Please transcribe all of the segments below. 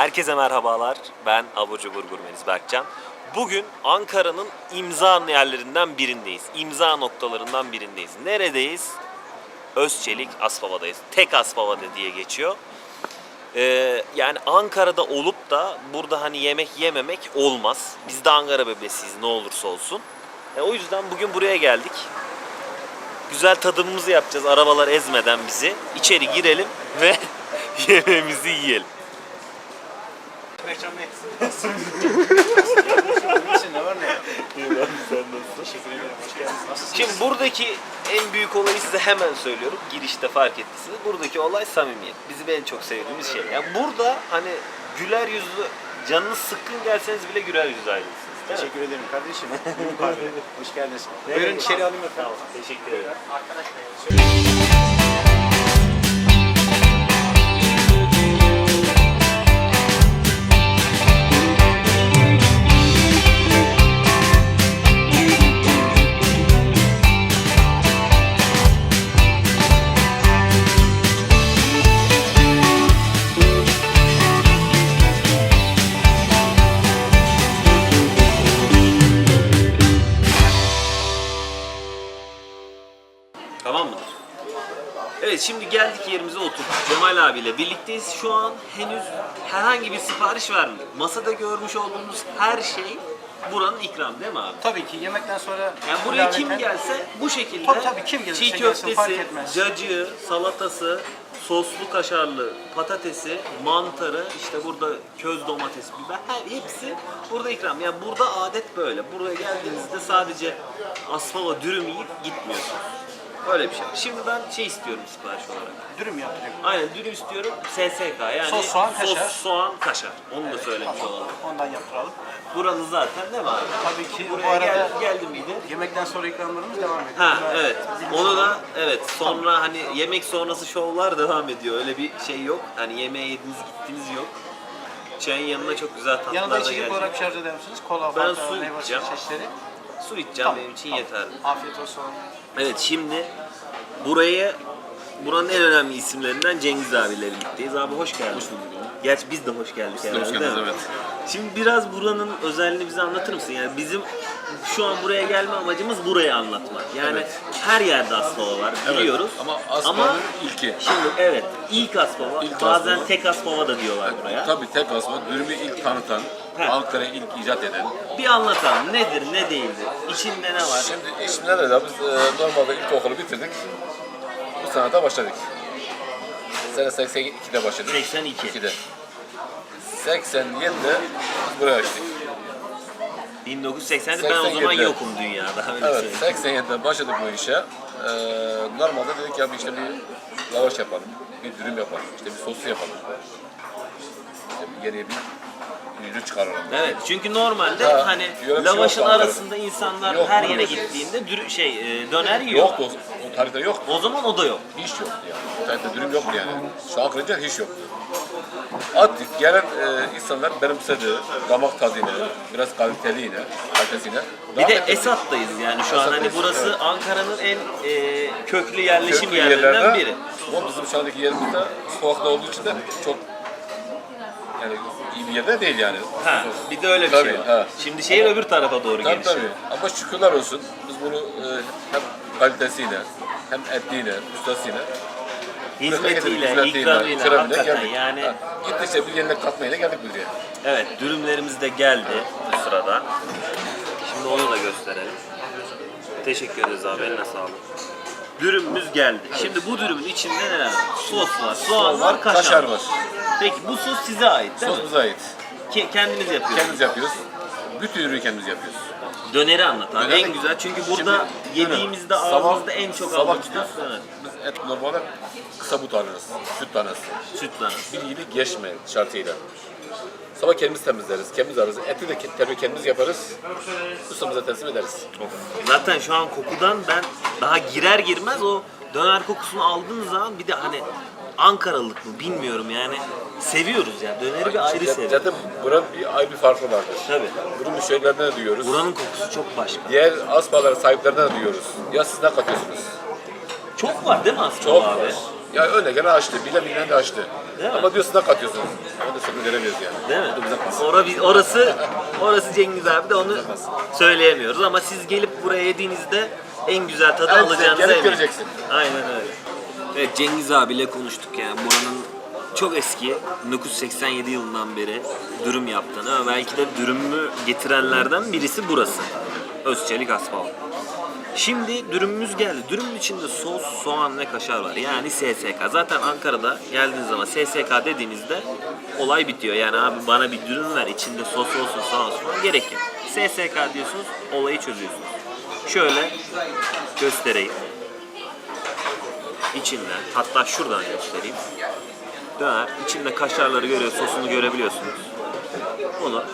Herkese merhabalar. Ben Abur Cubur Gurmeniz Berkcan. Bugün Ankara'nın imza yerlerinden birindeyiz. İmza noktalarından birindeyiz. Neredeyiz? Özçelik Aspava'dayız. Tek Aspava'da diye geçiyor. Ee, yani Ankara'da olup da burada hani yemek yememek olmaz. Biz de Ankara bebesiyiz ne olursa olsun. E, o yüzden bugün buraya geldik. Güzel tadımımızı yapacağız arabalar ezmeden bizi. İçeri girelim ve yemeğimizi yiyelim. Ne var ne yok? Teşekkür ederim. Hoş geldiniz. Nasılsınız? Şimdi buradaki en büyük olayı size hemen söylüyorum. Girişte fark ettiyseniz. Buradaki olay samimiyet. Bizim en çok sevdiğimiz şey. Yani burada hani güler yüzlü, canınız sıkkın gelseniz bile güler yüzlü ayrılırsınız. değil mi? Teşekkür ederim kardeşim. Buyurun. Hoş geldiniz. Buyurun içeri alayım efendim. Teşekkür ederim. Tamam yerimize oturduk. Cemal abiyle birlikteyiz. Şu an henüz herhangi bir sipariş vermedik. Masada görmüş olduğunuz her şey buranın ikram değil mi abi? Tabii ki yemekten sonra Yani buraya kim ilaveten- gelse bu şekilde Tabii, tabii, kim gelirse çiğ gelsin, köftesi, etmez. cacığı, salatası, soslu kaşarlı patatesi, mantarı, işte burada köz domates, biber her hepsi burada ikram. Yani burada adet böyle. Buraya geldiğinizde sadece asfala dürüm yiyip gitmiyorsunuz. Öyle bir şey. Şimdi ben şey istiyorum sipariş olarak. Dürüm yapacak. Aynen dürüm istiyorum. SSK yani Sos, soğan, kaşar. soğan, kaşar. Onu da söylemiş olalım. Ondan yaptıralım. Buranın zaten ne var? Tabii ki Buraya bu arada gel, geldim miydi? yemekten sonra ikramlarımız devam ediyor. Ha Bunlar evet. bizim Onu da evet sonra hani yemek sonrası şovlar devam ediyor. Öyle bir şey yok. Hani yemeğe yediniz gittiniz yok. Çayın yanına çok güzel tatlılar Yanında da içecek gelecek. olarak şarj eder misiniz? Kola, Ben fanta, su meyve suyu içeceğim. çeşitleri. Su içeceğim Tamam, benim için tamam. yeterli. Afiyet olsun. Evet şimdi buraya buranın en önemli isimlerinden Cengiz abiyle birlikteyiz. Abi hoş geldin. Hoş bulduk. Gerçi biz de hoş geldik herhalde. hoş geldiniz, evet. Şimdi biraz buranın özelliğini bize anlatır mısın? Yani bizim şu an buraya gelme amacımız burayı anlatmak. Yani her yerde Aspava var biliyoruz. Ama Aspava'nın ilki. Şimdi evet ilk Aspava İlk bazen Aspava. tek Aspava da diyorlar buraya. Tabii tek asma dürümü ilk tanıtan. Ankara'yı ilk icat eden. Bir anlatalım nedir ne değildir içinde ne var? Şimdi isimler de biz e, normalde ilkokulu bitirdik. Bu sanata başladık. Sene 82'de başladık. 82. 2'de. 87'de biz buraya açtık. 1980'de ben o zaman 87'de. yokum dünyada öyle Evet, söyleyeyim. 87'de başladık bu işe. Ee, normalde dedik ya bir işte bir lavaş yapalım, bir dürüm yapalım, işte bir soslu yapalım. İşte bir geriye bir ürün çıkaralım. Evet çünkü normalde Ha, hani yönetim lavaşın yok Ankara'da. arasında insanlar Yok, her yok. yere gittiğinde dürü, şey e, döner yiyor. Yoktu o, o tarihte yok. O zaman o da yok. Hiç yoktu yani. O tarihte dürüm yoktu yani. Şu an kırınca hiç yoktu. Attık gelen e, insanlar benimsedi. Damak tadıyla, biraz kaliteliyle, kalitesiyle. Bir de Esat'tayız yani şu an hani Esat'tayız, burası evet. Ankara'nın en e, köklü yerleşim Köklü yerlerinden yerlerde, biri. Ama bizim şu andaki yerimizde sokakta olduğu için de çok yani iyi bir yerde değil yani. Ha, bir de öyle bir Tabii, şey var. ha. Şimdi şehir öbür tarafa doğru Tabii gelişiyor. tabii. Ama şükürler olsun. Biz bunu e, hem kalitesiyle hem etliyle, ustasıyla Hizmetiyle, ikramıyla hakikaten geldik. yani Ha, Gittikçe bir yerine katmayla geldik buraya. evet dürümlerimiz de geldi bu sırada. Şimdi onu da gösterelim. Teşekkür ederiz abi eline sağlık. Dürümümüz geldi. Şimdi bu dürümün içinde neler var? Sos var, soğan var, kaşar, kaşar var. Peki bu sos size ait değil Sos mi? bize ait. Ki- kendiniz yapıyorsunuz. Kendimiz yapıyoruz. Bütün ürünü kendimiz yapıyoruz. Döneri anlat abi. Döner- En güzel çünkü burada Şimdi yediğimizde döner. ağzımızda Sabah- en çok sabah aldığımız gidiyoruz. tat döner. Biz et normalde kısa but alırız. Süt tanesi. Süt tanesi. Bir yili geçme şartıyla. Sabah kendimiz temizleriz, kendimiz ararız. Eti de tabii kendimiz yaparız. Ustamıza teslim ederiz. Zaten şu an kokudan ben daha girer girmez o döner kokusunu aldığın zaman bir de hani Ankaralılık mı bilmiyorum yani seviyoruz yani döneri bir ayrı seviyoruz. Zaten buranın bir ayrı bir farkı vardır. Tabii. Bunun müşterilerine de duyuyoruz. Buranın kokusu çok başka. Diğer aspaların sahiplerine de duyuyoruz. Ya siz ne katıyorsunuz? Çok var değil mi aslında Çok abi? var. Ya öyle gene açtı. Bile bilen de açtı. Değil mi? Ama diyor sıcak atıyorsunuz. Onu da sakın veremiyoruz yani. Değil da mi? Ora, orası, orası Cengiz abi de onu söyleyemiyoruz ama siz gelip buraya yediğinizde en güzel tadı Evet, alacağınıza gelip eminim. göreceksin. Aynen öyle. Evet Cengiz abiyle konuştuk yani buranın çok eski 1987 yılından beri dürüm yaptığını ama belki de dürümü getirenlerden birisi burası. Özçelik Aspava. Şimdi dürümümüz geldi. Dürümün içinde sos, soğan ve kaşar var. Yani SSK. Zaten Ankara'da geldiğiniz zaman SSK dediğinizde olay bitiyor. Yani abi bana bir dürüm ver içinde sos olsun, soğan olsun gerek yok. SSK diyorsunuz, olayı çözüyorsunuz. Şöyle göstereyim. İçinde, hatta şuradan göstereyim. Döner, içinde kaşarları görüyor, sosunu görebiliyorsunuz. Bunu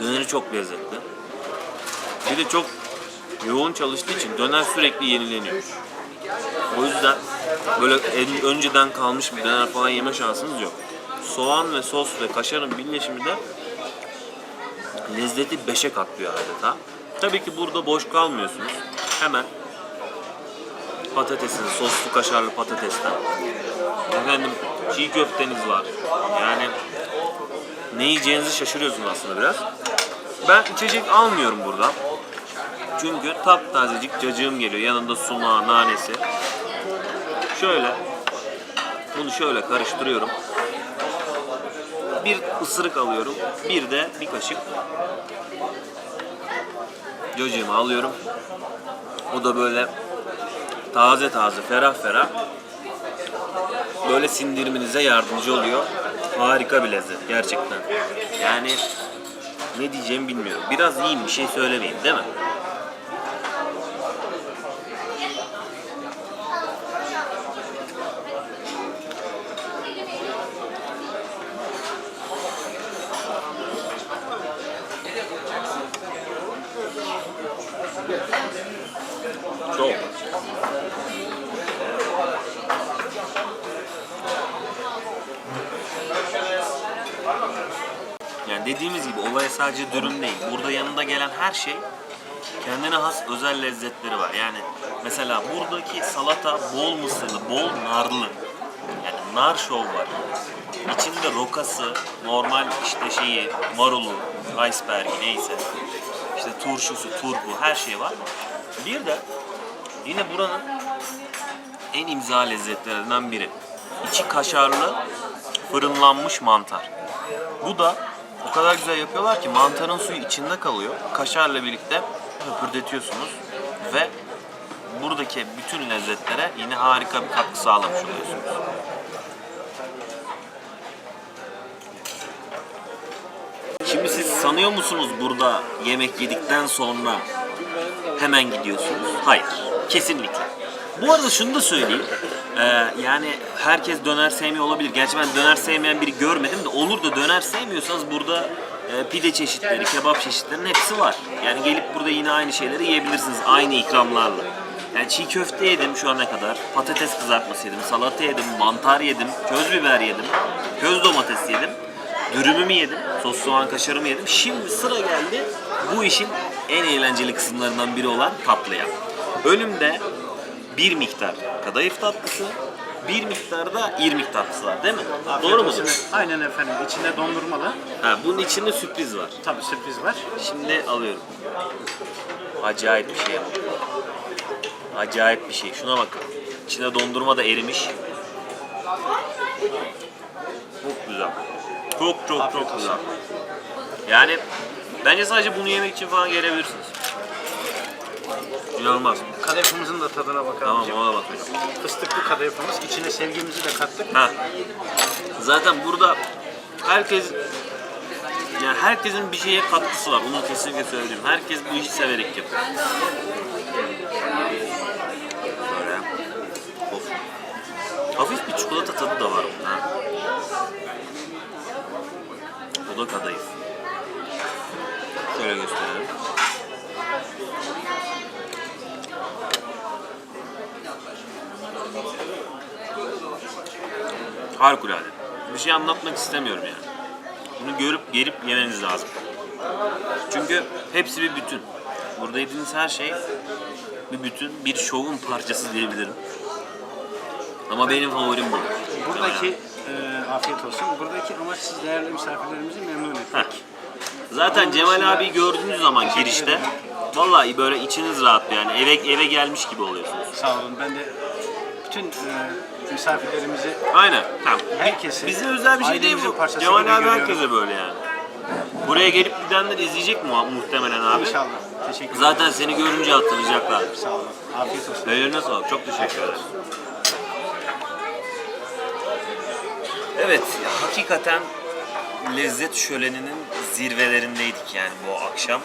Döneri çok lezzetli. Bir de çok yoğun çalıştığı için döner sürekli yenileniyor. O yüzden böyle en- önceden kalmış bir döner falan yeme şansınız yok. Soğan ve sos ve kaşarın birleşimi de lezzeti beşe katlıyor adeta. Tabii ki burada boş kalmıyorsunuz. Hemen patatesiniz, soslu kaşarlı patatesten. Efendim çiğ köfteniz var. Yani ne yiyeceğinizi şaşırıyorsunuz aslında biraz. Ben içecek almıyorum buradan. Çünkü taptazecik cacığım geliyor. Yanında sumağı, nanesi. Şöyle bunu şöyle karıştırıyorum. Bir ısırık alıyorum. Bir de bir kaşık cacığımı alıyorum. O da böyle taze taze, ferah ferah böyle sindiriminize yardımcı oluyor. Harika bir lezzet gerçekten. Yani ne diyeceğimi bilmiyorum. Biraz yiyeyim bir şey söylemeyin değil mi? Çok. Yani dediğimiz gibi olaya sadece dürüm değil. Burada yanında gelen her şey kendine has özel lezzetleri var. Yani mesela buradaki salata bol mısırlı, bol narlı. Yani nar şov var. İçinde rokası, normal işte şeyi, marulu, iceberg'i neyse. İşte turşusu, turpu her şey var. Bir de yine buranın en imza lezzetlerinden biri. İçi kaşarlı, fırınlanmış mantar. Bu da o kadar güzel yapıyorlar ki mantarın suyu içinde kalıyor. Kaşarla birlikte höpürdetiyorsunuz ve buradaki bütün lezzetlere yine harika bir katkı sağlamış oluyorsunuz. Şimdi siz sanıyor musunuz burada yemek yedikten sonra hemen gidiyorsunuz? Hayır, kesinlikle. Bu arada şunu da söyleyeyim. Ee, yani herkes döner sevmiyor olabilir. Gerçi ben döner sevmeyen biri görmedim de olur da döner sevmiyorsanız burada e, pide çeşitleri, kebap çeşitlerinin hepsi var. Yani gelip burada yine aynı şeyleri yiyebilirsiniz aynı ikramlarla. Yani çiğ köfte yedim şu ana kadar, patates kızartması yedim, salata yedim, mantar yedim, köz biber yedim, köz domates yedim. Dürümümü yedim, sos soğan kaşarımı yedim. Şimdi sıra geldi bu işin en eğlenceli kısımlarından biri olan tatlıya. Önümde bir miktar kadayıf tatlısı, bir miktar da irmik tatlısı var değil mi? Doğru mu? Aynen efendim. İçinde dondurmalı. Ha, bunun içinde sürpriz var. Tabii sürpriz var. Şimdi alıyorum. Acayip bir şey ama. Acayip bir şey. Şuna bakın. İçinde dondurma da erimiş. Çok güzel. Çok çok çok güzel. Yani bence sadece bunu yemek için falan gelebilirsiniz. İnanılmaz. Kadayıfımızın da tadına bakalım. Tamam ona da bakıyorum. Fıstıklı kadayıfımız. İçine sevgimizi de kattık. Ha. Zaten burada herkes yani herkesin bir şeye katkısı var. Onu kesinlikle söyleyeyim. Herkes bu işi severek yapıyor. Böyle. Of. Hafif bir çikolata tadı da var bunun ha. O da kadayıf. Şöyle gösterelim. Harikulade. Bir şey anlatmak istemiyorum yani. Bunu görüp gelip yemeniz lazım. Çünkü hepsi bir bütün. Burada yediğiniz her şey bir bütün, bir şovun parçası diyebilirim. Ama benim favorim bu. Buradaki e, afiyet olsun. Buradaki amaç siz değerli misafirlerimizi memnun etmek. Heh. Zaten Cemal abi gördüğünüz zaman girişte vallahi böyle içiniz rahat yani eve eve gelmiş gibi oluyorsunuz. Sağ olun. Ben de bütün e, misafirlerimizi Aynen. Tamam. Herkesi, Bize özel bir şey değil ailemizin bu. parçası Cemal gibi abi görüyorum. herkese böyle yani. Buraya gelip gidenler izleyecek mu muhtemelen abi? inşallah. Teşekkür ederim. Zaten seni görünce hatırlayacaklar. Sağ olun. Afiyet olsun. Ellerine sağlık. Çok teşekkür ederim. Evet, hakikaten lezzet şöleninin zirvelerindeydik yani bu akşam.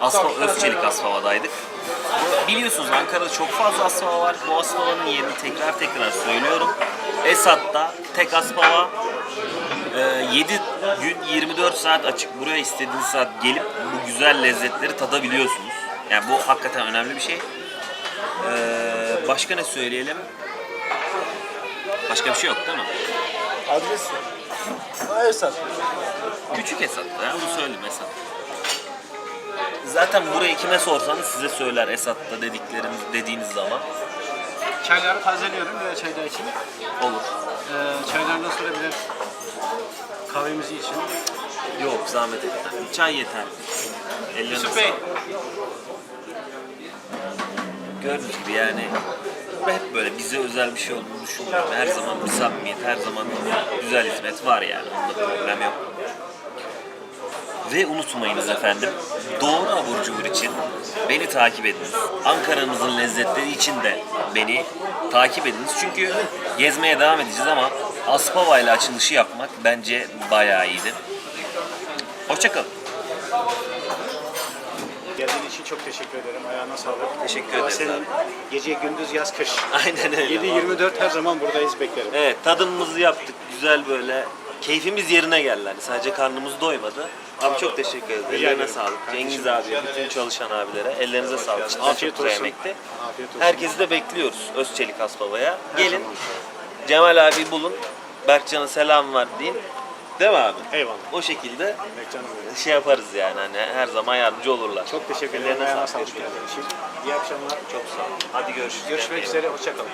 Asfa, Özçelik Asfava'daydık. Biliyorsunuz Ankara'da çok fazla Asfava var. Bu Asfava'nın yerini tekrar tekrar söylüyorum. Esat'ta tek Asfava. 7 gün 24 saat açık. Buraya istediğiniz saat gelip bu güzel lezzetleri tadabiliyorsunuz. Yani bu hakikaten önemli bir şey. Ee, başka ne söyleyelim? Başka bir şey yok değil mi? Adres. Esat. Küçük Esat'ta ya bunu söyleyeyim Esat. Zaten burayı kime sorsanız size söyler Esat'ta dediklerimiz dediğiniz zaman. Çayları tazeliyorum ve çayda için. Olur. Ee, çaylardan sonra birer kahvemizi için. Yok zahmet etme. Çay yeter. Ellerine Yusuf Bey. sağlık. Gördüğünüz gibi yani bu hep böyle bize özel bir şey olduğunu düşünmüyorum. Her zaman bir samimiyet, her zaman güzel hizmet var yani. Onda problem yok. Ve unutmayınız efendim, doğru abur cubur için beni takip ediniz. Ankara'mızın lezzetleri için de beni takip ediniz. Çünkü gezmeye devam edeceğiz ama Aspava ile açılışı yapmak bence bayağı iyiydi. Hoşçakalın. Geldiğin için çok teşekkür ederim. Ayağına sağlık. Teşekkür ederiz Senin gece gündüz yaz kış. Aynen öyle. 7-24 her zaman buradayız beklerim. Evet tadımımızı yaptık. Güzel böyle. Keyfimiz yerine geldi. Hani sadece karnımız doymadı. Abi çok teşekkür ederiz. Ellerine sağlık. Cengiz abiye, bütün çalışan abilere. Ellerinize sağlık. Cidden Afiyet çok olsun. yemekti. Afiyet olsun. Herkesi de bekliyoruz Özçelik Asbaba'ya. Her Gelin. Cemal abi bulun. Berkcan'a selam var deyin. Değil mi abi? Eyvallah. O şekilde Bekcanım öyle. şey yaparız yani hani her zaman yardımcı olurlar. Çok teşekkür ederim. Ellerine Ayağına sağlık. sağlık geldiğin için. İyi akşamlar. Çok sağ ol. Hadi görüşürüz. Görüşmek üzere. Hoşçakalın.